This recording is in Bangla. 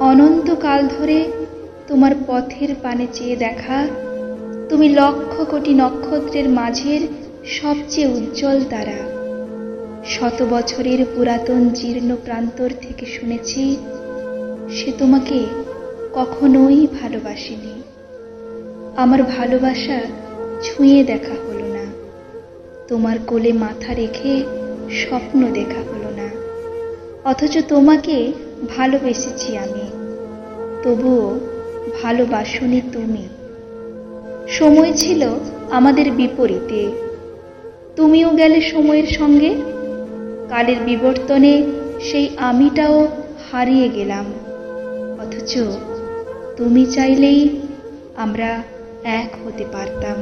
অনন্তকাল ধরে তোমার পথের পানে চেয়ে দেখা, তুমি লক্ষ কোটি নক্ষত্রের মাঝের সবচেয়ে উজ্জ্বল তারা। শত বছরের পুরাতন জীর্ণ প্রান্তর থেকে শুনেছি, সে তোমাকে কখনোই ভালোবাসেনি। আমার ভালোবাসা ছুঁয়ে দেখা হলো না। তোমার কোলে মাথা রেখে স্বপ্ন দেখা হলো না। অথচ তোমাকে ভালোবেসেছি আমি। তবুও ভালোবাসনি তুমি। সময় ছিল আমাদের বিপরীতে। তুমিও গেলে সময়ের সঙ্গে। কালের বিবর্তনে সেই আমিটাও হারিয়ে গেলাম। অথচ তুমি চাইলেই আমরা এক হতে পারতাম।